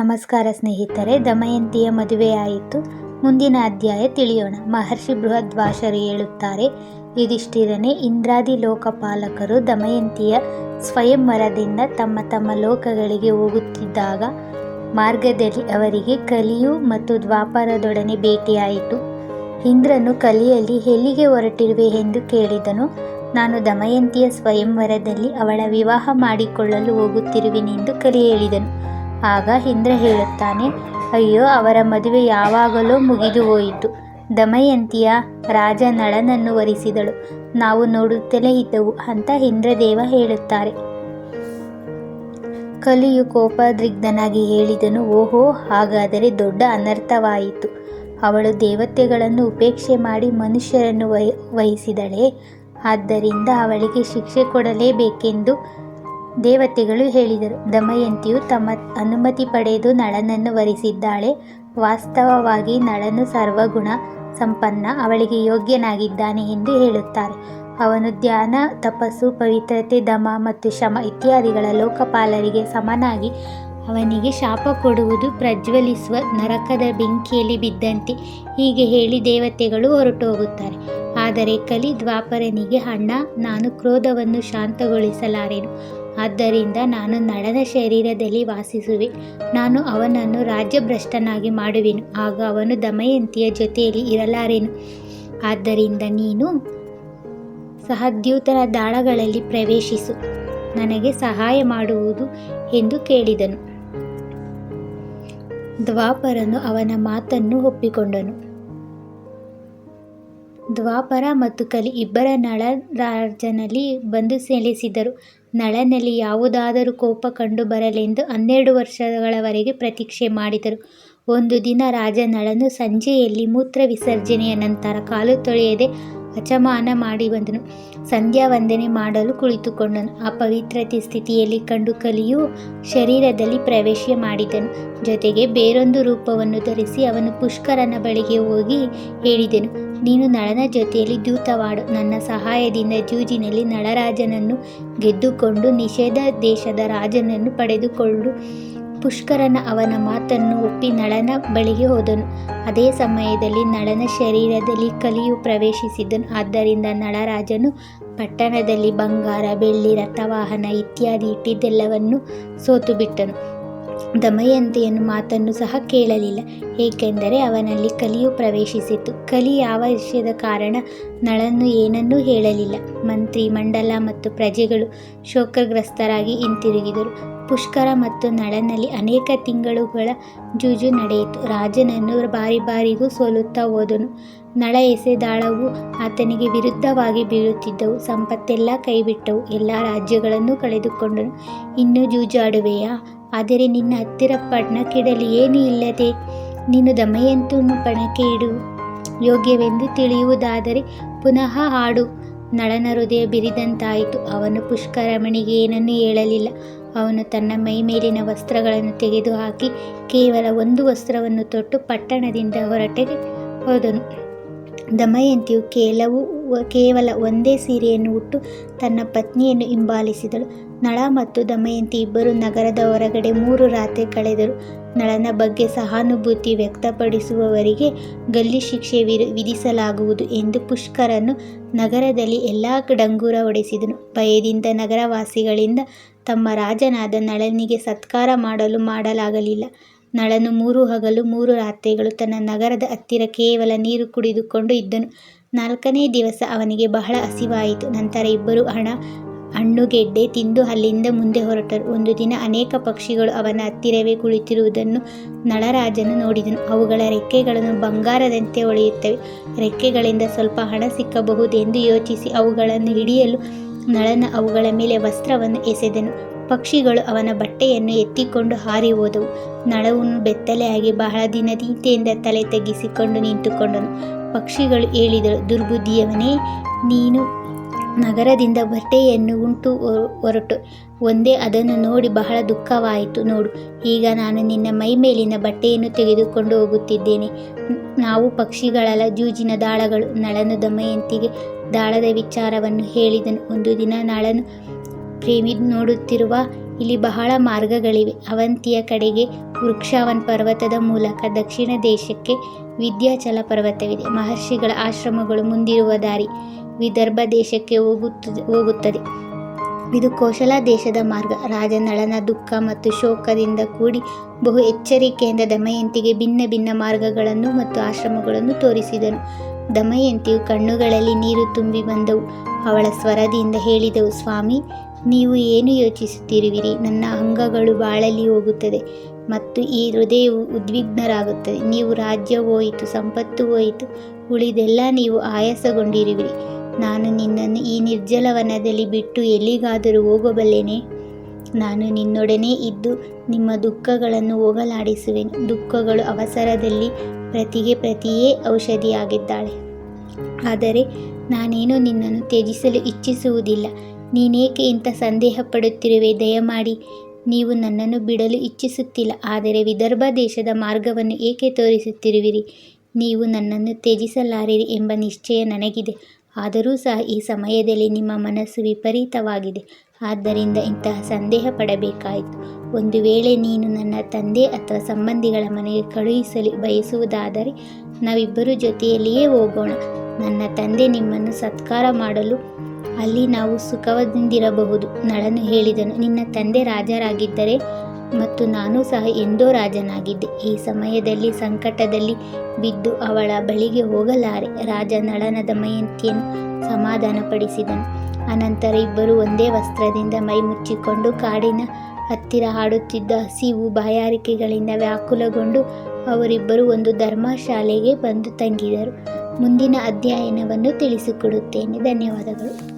ನಮಸ್ಕಾರ ಸ್ನೇಹಿತರೆ, ದಮಯಂತಿಯ ಮದುವೆಯಾಯಿತು ಮುಂದಿನ ಅಧ್ಯಾಯ ತಿಳಿಯೋಣ. ಮಹರ್ಷಿ ಬೃಹದ್ವಾಸರು ಹೇಳುತ್ತಾರೆ, ಯುಧಿಷ್ಠಿರನೇ, ಇಂದ್ರಾದಿ ಲೋಕಪಾಲಕರು ದಮಯಂತಿಯ ಸ್ವಯಂವರದಿಂದ ತಮ್ಮ ತಮ್ಮ ಲೋಕಗಳಿಗೆ ಹೋಗುತ್ತಿದ್ದಾಗ ಮಾರ್ಗದಲ್ಲಿ ಅವರಿಗೆ ಕಲಿಯು ಮತ್ತು ದ್ವಾಪರದೊಡನೆ ಭೇಟಿಯಾಯಿತು. ಇಂದ್ರನು ಕಲಿಯಲ್ಲಿ ಎಲ್ಲಿಗೆ ಹೊರಟಿರುವೆ ಎಂದು ಕೇಳಿದನು. ನಾನು ದಮಯಂತಿಯ ಸ್ವಯಂವರದಲ್ಲಿ ಅವಳ ವಿವಾಹ ಮಾಡಿಕೊಳ್ಳಲು ಹೋಗುತ್ತಿರುವೆನೆಂದು ಕಲಿ ಹೇಳಿದನು ಆಗ ಇಂದ್ರ ಹೇಳುತ್ತಾನೆ, ಅಯ್ಯೋ, ಅವರ ಮದುವೆ ಯಾವಾಗಲೋ ಮುಗಿದು ಹೋಯಿತು. ದಮಯಂತಿಯ ರಾಜ ನಳನನ್ನು ವರಿಸಿದಳು. ನಾವು ನೋಡುತ್ತಲೇ ಇದ್ದವು, ಅಂತ ಇಂದ್ರದೇವ ಹೇಳುತ್ತಾರೆ. ಕಲಿಯು ಕೋಪದ್ರಿಗ್ಧನಾಗಿ ಹೇಳಿದನು, ಓಹೋ, ಹಾಗಾದರೆ ದೊಡ್ಡ ಅನರ್ಥವಾಯಿತು. ಅವಳು ದೇವತೆಗಳನ್ನು ಉಪೇಕ್ಷೆ ಮಾಡಿ ಮನುಷ್ಯರನ್ನು ವಹಿ, ವಹಿಸಿದಳೇ. ಆದ್ದರಿಂದ ಅವಳಿಗೆ ಶಿಕ್ಷೆ ಕೊಡಲೇಬೇಕೆಂದು ದೇವತೆಗಳು ಹೇಳಿದರು. ದಮಯಂತಿಯು ತಮ್ಮ ಅನುಮತಿ ಪಡೆದು ನಳನನ್ನು ವರಿಸಿದ್ದಾಳೆ. ವಾಸ್ತವವಾಗಿ ನಳನು ಸರ್ವಗುಣ ಸಂಪನ್ನ, ಅವಳಿಗೆ ಯೋಗ್ಯನಾಗಿದ್ದಾನೆ ಎಂದು ಹೇಳುತ್ತಾರೆ. ಅವನು ಧ್ಯಾನ, ತಪಸ್ಸು, ಪವಿತ್ರತೆ, ದಮ ಮತ್ತು ಶಮ ಇತ್ಯಾದಿಗಳ ಲೋಕಪಾಲರಿಗೆ ಸಮನಾಗಿ ಅವನಿಗೆ ಶಾಪ ಕೊಡುವುದು ಪ್ರಜ್ವಲಿಸುವ ನರಕದ ಬೆಂಕಿಯಲ್ಲಿ ಬಿದ್ದಂತೆ ಹೀಗೆ ಹೇಳಿ ದೇವತೆಗಳು ಹೊರಟು ಹೋಗುತ್ತಾರೆ ಆದರೆ ಕಲಿ ದ್ವಾಪರನಿಗೆ, ಅಣ್ಣ, ನಾನು ಕ್ರೋಧವನ್ನು ಶಾಂತಗೊಳಿಸಲಾರೆನು. ಆದ್ದರಿಂದ ನಾನು ನಳನ ಶರೀರದಲ್ಲಿ ವಾಸಿಸುವೆ. ನಾನು ಅವನನ್ನು ರಾಜ್ಯಭ್ರಷ್ಟನಾಗಿ ಮಾಡುವೆನು. ಆಗ ಅವನು ದಮಯಂತಿಯ ಜೊತೆಯಲ್ಲಿ ಇರಲಾರೆನು. ಆದ್ದರಿಂದ ನೀನು ಸಹದ್ಯೂತರ ದಾಳಗಳಲ್ಲಿ ಪ್ರವೇಶಿಸು. ನನಗೆ ಸಹಾಯ ಮಾಡುವುದು ಎಂದು ಕೇಳಿದನು. ದ್ವಾಪರನು ಅವನ ಮಾತನ್ನು ಒಪ್ಪಿಕೊಂಡನು. ದ್ವಾಪರ ಮತ್ತು ಕಲಿ ಇಬ್ಬರ ನಳ ರಾಜನಲ್ಲಿ ಬಂದು ಸೆಲೆಸಿದರು. ನಳನಲ್ಲಿ ಯಾವುದಾದರೂ ಕೋಪ ಕಂಡು ಬರಲೆಂದು ಹನ್ನೆರಡು ವರ್ಷಗಳವರೆಗೆ ಪ್ರತೀಕ್ಷೆ ಮಾಡಿದರು. ಒಂದು ದಿನ ರಾಜ ನಳನು ಸಂಜೆಯಲ್ಲಿ ಮೂತ್ರ ವಿಸರ್ಜನೆಯ ನಂತರ ಕಾಲು ತೊಳೆಯದೆ ಅಚಮಾನ ಮಾಡಿ ಬಂದನು. ಸಂಧ್ಯಾ ವಂದನೆ ಮಾಡಲು ಕುಳಿತುಕೊಂಡನು. ಆ ಪವಿತ್ರತೆ ಸ್ಥಿತಿಯಲ್ಲಿ ಕಂಡು ಕಲಿಯು ಶರೀರದಲ್ಲಿ ಪ್ರವೇಶ ಮಾಡಿದನು. ಜೊತೆಗೆ ಬೇರೊಂದು ರೂಪವನ್ನು ಧರಿಸಿ ಅವನು ಪುಷ್ಕರನ ಬಳಿಗೆ ಹೋಗಿ ಹೇಳಿದನು, ನೀನು ನಳನ ಜೊತೆಯಲ್ಲಿ ದೂತವಾಡು. ನನ್ನ ಸಹಾಯದಿಂದ ಜೂಜಿನಲ್ಲಿ ನಳರಾಜನನ್ನು ಗೆದ್ದುಕೊಂಡು ನಿಷೇಧ ದೇಶದ ರಾಜನನ್ನು ಪಡೆದುಕೊಂಡು ಪುಷ್ಕರನ ಅವನ ಮಾತನ್ನು ಒಪ್ಪಿ ನಳನ ಬಳಿಗೆ ಹೋದನು. ಅದೇ ಸಮಯದಲ್ಲಿ ನಳನ ಶರೀರದಲ್ಲಿ ಕಲಿಯು ಪ್ರವೇಶಿಸಿದನು. ಆದ್ದರಿಂದ ನಳರಾಜನು ಪಟ್ಟಣದಲ್ಲಿ ಬಂಗಾರ, ಬೆಳ್ಳಿ ರಥವಾಹನ ಇತ್ಯಾದಿ ಇಟ್ಟಿದ್ದೆಲ್ಲವನ್ನು ಸೋತು ಬಿಟ್ಟನು ದಮಯಂತಿಯನ್ನು ಮಾತನ್ನು ಸಹ ಕೇಳಲಿಲ್ಲ. ಏಕೆಂದರೆ ಅವನಲ್ಲಿ ಕಲಿಯು ಪ್ರವೇಶಿಸಿತು. ಕಲಿ ಯಾವ ವಿಷಯದ ಕಾರಣ ನಳನ್ನು ಏನನ್ನೂ ಹೇಳಲಿಲ್ಲ. ಮಂತ್ರಿ, ಮಂಡಲ ಮತ್ತು ಪ್ರಜೆಗಳು ಶೋಕಗ್ರಸ್ತರಾಗಿ ಹಿಂತಿರುಗಿದರು. ಪುಷ್ಕರ ಮತ್ತು ನಳನಲ್ಲಿ ಅನೇಕ ತಿಂಗಳುಗಳ ಜೂಜು ನಡೆಯಿತು. ರಾಜನನ್ನು ಬಾರಿ ಬಾರಿಗೂ ಸೋಲುತ್ತಾ ಹೋದನು. ನಳ ಎಸೆದಾಳವು ಆತನಿಗೆ ವಿರುದ್ಧವಾಗಿ ಬೀಳುತ್ತಿದ್ದವು. ಸಂಪತ್ತೆಲ್ಲ ಕೈಬಿಟ್ಟವು. ಎಲ್ಲ ರಾಜ್ಯಗಳನ್ನು ಕಳೆದುಕೊಂಡನು. ಇನ್ನೂ ಜೂಜಾಡುವೆಯಾ? ಆದರೆ ನಿನ್ನ ಹತ್ತಿರ ಪಣಕ್ಕಿಡಲಿ ಏನೂ ಇಲ್ಲದೆ ನೀನು ದಮಯಂತೂ ಪಣಕ್ಕೆ ಇಡು. ಯೋಗ್ಯವೆಂದು ತಿಳಿಯುವುದಾದರೆ ಪುನಃ ಹಾಡು. ನಳನ ಹೃದಯ ಬಿರಿದಂತಾಯಿತು. ಅವನು ಪುಷ್ಕರಮಣಿಗೆ ಏನನ್ನೂ ಹೇಳಲಿಲ್ಲ. ಅವನು ತನ್ನ ಮೈಮೇಲಿನ ವಸ್ತ್ರಗಳನ್ನು ತೆಗೆದುಹಾಕಿ ಕೇವಲ ಒಂದು ವಸ್ತ್ರವನ್ನು ತೊಟ್ಟು ಪಟ್ಟಣದಿಂದ ಹೊರಟೆಗೆ ಹೋದನು. ದಮಯಂತಿಯು ಕೆಲವು, ಕೇವಲ ಒಂದೇ ಸೀರೆಯನ್ನು ಉಟ್ಟು ತನ್ನ ಪತ್ನಿಯನ್ನು ಹಿಂಬಾಲಿಸಿದಳು. ನಳ ಮತ್ತು ದಮಯಂತಿ ಇಬ್ಬರು ನಗರದ ಹೊರಗಡೆ ಮೂರು ರಾತ್ರಿ ಕಳೆದರು. ನಳನ ಬಗ್ಗೆ ಸಹಾನುಭೂತಿ ವ್ಯಕ್ತಪಡಿಸುವವರಿಗೆ ಗಲ್ಲಿ ಶಿಕ್ಷೆ ವಿಧಿಸಲಾಗುವುದು ಎಂದು ಪುಷ್ಕರನು ನಗರದಲ್ಲಿ ಎಲ್ಲ ಡಂಗೂರ ಹೊಡೆಸಿದನು. ಭಯದಿಂದ ನಗರವಾಸಿಗಳಿಂದ ತಮ್ಮ ರಾಜನಾದ ನಳನಿಗೆ ಸತ್ಕಾರ ಮಾಡಲು ಮಾಡಲಾಗಲಿಲ್ಲ. ನಳನು ಮೂರು ಹಗಲು, ಮೂರು ರಾತ್ರಿಗಳು ತನ್ನ ನಗರದ ಹತ್ತಿರ ಕೇವಲ ನೀರು ಕುಡಿದುಕೊಂಡು ಇದ್ದನು. ನಾಲ್ಕನೇ ದಿವಸ ಅವನಿಗೆ ಬಹಳ ಹಸಿವಾಯಿತು. ನಂತರ ಇಬ್ಬರು ಹಣ, ಹಣ್ಣುಗೆಡ್ಡೆ ತಿಂದು ಅಲ್ಲಿಂದ ಮುಂದೆ ಹೊರಟರು. ಒಂದು ದಿನ ಅನೇಕ ಪಕ್ಷಿಗಳು ಅವನ ಹತ್ತಿರವೇ ಕುಳಿತಿರುವುದನ್ನು ನಳರಾಜನು ನೋಡಿದನು. ಅವುಗಳ ರೆಕ್ಕೆಗಳನ್ನು ಬಂಗಾರದಂತೆ ಹೊಳೆಯುತ್ತವೆ ರೆಕ್ಕೆಗಳಿಂದ ಸ್ವಲ್ಪ ಹಣ ಸಿಕ್ಕಬಹುದೆಂದು ಯೋಚಿಸಿ ಅವುಗಳನ್ನು ಹಿಡಿಯಲು ನಳನ ಅವುಗಳ ಮೇಲೆ ವಸ್ತ್ರವನ್ನು ಎಸೆದನು. ಪಕ್ಷಿಗಳು ಅವನ ಬಟ್ಟೆಯನ್ನು ಎತ್ತಿಕೊಂಡು ಹಾರಿ ಹೋದವು ನಳವನ್ನು ಬೆತ್ತಲೆಯಾಗಿ ಬಹಳ ದಿನದಿಂತೆಯಿಂದ ತಲೆ ತಗ್ಗಿಸಿಕೊಂಡು ನಿಂತುಕೊಂಡನು. ಪಕ್ಷಿಗಳು ಹೇಳಿದಳು, ದುರ್ಬುದ್ಧಿಯವನೇ, ನೀನು ನಗರದಿಂದ ಬಟ್ಟೆಯನ್ನು ಉಂಟು ಹೊರಟು. ಒಂದೇ ಅದನ್ನು ನೋಡಿ ಬಹಳ ದುಃಖವಾಯಿತು. ನೋಡು, ಈಗ ನಾನು ನಿನ್ನ ಮೈ ಮೇಲಿನ ಬಟ್ಟೆಯನ್ನು ತೆಗೆದುಕೊಂಡು ಹೋಗುತ್ತಿದ್ದೇನೆ. ನಾವು ಪಕ್ಷಿಗಳಲ್ಲ, ಜೂಜಿನ ದಾಳಗಳು. ನಳನು ದಮಯಂತಿಗೆ ದಾಳದ ವಿಚಾರವನ್ನು ಹೇಳಿದನು. ಒಂದು ದಿನ ನಾಳನು ಪ್ರೇಮಿ ನೋಡುತ್ತಿರುವ ಇಲ್ಲಿ ಬಹಳ ಮಾರ್ಗಗಳಿವೆ. ಅವಂತಿಯ ಕಡೆಗೆ ವೃಕ್ಷಾವನ್ ಪರ್ವತದ ಮೂಲಕ ದಕ್ಷಿಣ ದೇಶಕ್ಕೆ ವಿದ್ಯಾಚಲ ಪರ್ವತವಿದೆ. ಮಹರ್ಷಿಗಳ ಆಶ್ರಮಗಳು ಮುಂದಿರುವ ದಾರಿ ವಿದರ್ಭ ದೇಶಕ್ಕೆ ಹೋಗುತ್ತದೆ ಹೋಗುತ್ತದೆ. ಇದು ಕೋಶಲ ದೇಶದ ಮಾರ್ಗ. ರಾಜನಳನ ದುಃಖ ಮತ್ತು ಶೋಕದಿಂದ ಕೂಡಿ ಬಹು ಎಚ್ಚರಿಕೆಯಿಂದ ದಮಯಂತಿಗೆ ಭಿನ್ನ ಭಿನ್ನ ಮಾರ್ಗಗಳನ್ನು ಮತ್ತು ಆಶ್ರಮಗಳನ್ನು ತೋರಿಸಿದನು. ದಮಯಂತಿಯು ಕಣ್ಣುಗಳಲ್ಲಿ ನೀರು ತುಂಬಿ ಬಂದವು. ಅವಳ ಸ್ವರದಿಂದ ಹೇಳಿದವು, ಸ್ವಾಮಿ, ನೀವು ಏನು ಯೋಚಿಸುತ್ತಿರುವಿರಿ? ನನ್ನ ಅಂಗಗಳು ಬಾಳಲಿ ಹೋಗುತ್ತದೆ ಮತ್ತು ಈ ಹೃದಯವು ಉದ್ವಿಗ್ನರಾಗುತ್ತದೆ. ನೀವು ರಾಜ್ಯ ಹೋಯಿತು, ಸಂಪತ್ತು ಹೋಯಿತು, ಉಳಿದೆಲ್ಲ ನೀವು ಆಯಾಸಗೊಂಡಿರುವಿರಿ. ನಾನು ನಿನ್ನನ್ನು ಈ ನಿರ್ಜಲವನದಲ್ಲಿ ಬಿಟ್ಟು ಎಲ್ಲಿಗಾದರೂ ಹೋಗಬಲ್ಲೆನೆ? ನಾನು ನಿನ್ನೊಡನೆ ಇದ್ದು ನಿಮ್ಮ ದುಃಖಗಳನ್ನು ಹೋಗಲಾಡಿಸುವೆನು. ದುಃಖಗಳು ಅವಸರದಲ್ಲಿ ಪ್ರತಿಗೆ ಪ್ರತಿಯೇ ಔಷಧಿಯಾಗಿದ್ದಾಳೆ. ಆದರೆ ನಾನೇನು ನಿನ್ನನ್ನು ತ್ಯಜಿಸಲು ಇಚ್ಛಿಸುವುದಿಲ್ಲ. ನೀನೇಕೆ ಇಂಥ ಸಂದೇಹ ಪಡುತ್ತಿರುವೆ ದಯಮಾಡಿ, ನೀವು ನನ್ನನ್ನು ಬಿಡಲು ಇಚ್ಛಿಸುತ್ತಿಲ್ಲ. ಆದರೆ ವಿದರ್ಭ ದೇಶದ ಮಾರ್ಗವನ್ನು ಏಕೆ ತೋರಿಸುತ್ತಿರುವಿರಿ? ನೀವು ನನ್ನನ್ನು ತ್ಯಜಿಸಲಾರಿರಿ ಎಂಬ ನಿಶ್ಚಯ ನನಗಿದೆ. ಆದರೂ ಸಹ ಈ ಸಮಯದಲ್ಲಿ ನಿಮ್ಮ ಮನಸ್ಸು ವಿಪರೀತವಾಗಿದೆ. ಆದ್ದರಿಂದ ಇಂತಹ ಸಂದೇಹ ಪಡಬೇಕಾಯಿತು. ಒಂದು ವೇಳೆ ನೀನು ನನ್ನ ತಂದೆ ಅಥವಾ ಸಂಬಂಧಿಗಳ ಮನೆಗೆ ಕಳುಹಿಸಲು ಬಯಸುವುದಾದರೆ ನಾವಿಬ್ಬರೂ ಜೊತೆಯಲ್ಲಿಯೇ ಹೋಗೋಣ. ನನ್ನ ತಂದೆ ನಿಮ್ಮನ್ನು ಸತ್ಕಾರ ಮಾಡಲು ಅಲ್ಲಿ ನಾವು ಸುಖದಿಂದಿರಬಹುದು. ನಳನು ಹೇಳಿದನು, ನಿನ್ನ ತಂದೆ ರಾಜರಾಗಿದ್ದರೆ ಮತ್ತು ನಾನು ಸಹ ಎಂದೋ ರಾಜನಾಗಿದ್ದೆ. ಈ ಸಮಯದಲ್ಲಿ ಸಂಕಟದಲ್ಲಿ ಬಿದ್ದು ಅವಳ ಬಳಿಗೆ ಹೋಗಲಾರೆ. ರಾಜ ನಳನ ದಮಯಂತಿಯನ್ನು ಸಮಾಧಾನಪಡಿಸಿದನು. ಅನಂತರ ಇಬ್ಬರು ಒಂದೇ ವಸ್ತ್ರದಿಂದ ಮೈ ಮುಚ್ಚಿಕೊಂಡು ಕಾಡಿನ ಹತ್ತಿರ ಹಾಡುತ್ತಿದ್ದ ಹಸಿವು ಬಾಯಾರಿಕೆಗಳಿಂದ ವ್ಯಾಕುಲಗೊಂಡು ಅವರಿಬ್ಬರು ಒಂದು ಧರ್ಮಶಾಲೆಗೆ ಬಂದು ತಂಗಿದರು. ಮುಂದಿನ ಅಧ್ಯಯನವನ್ನು ತಿಳಿಸಿಕೊಡುತ್ತೇನೆ. ಧನ್ಯವಾದಗಳು.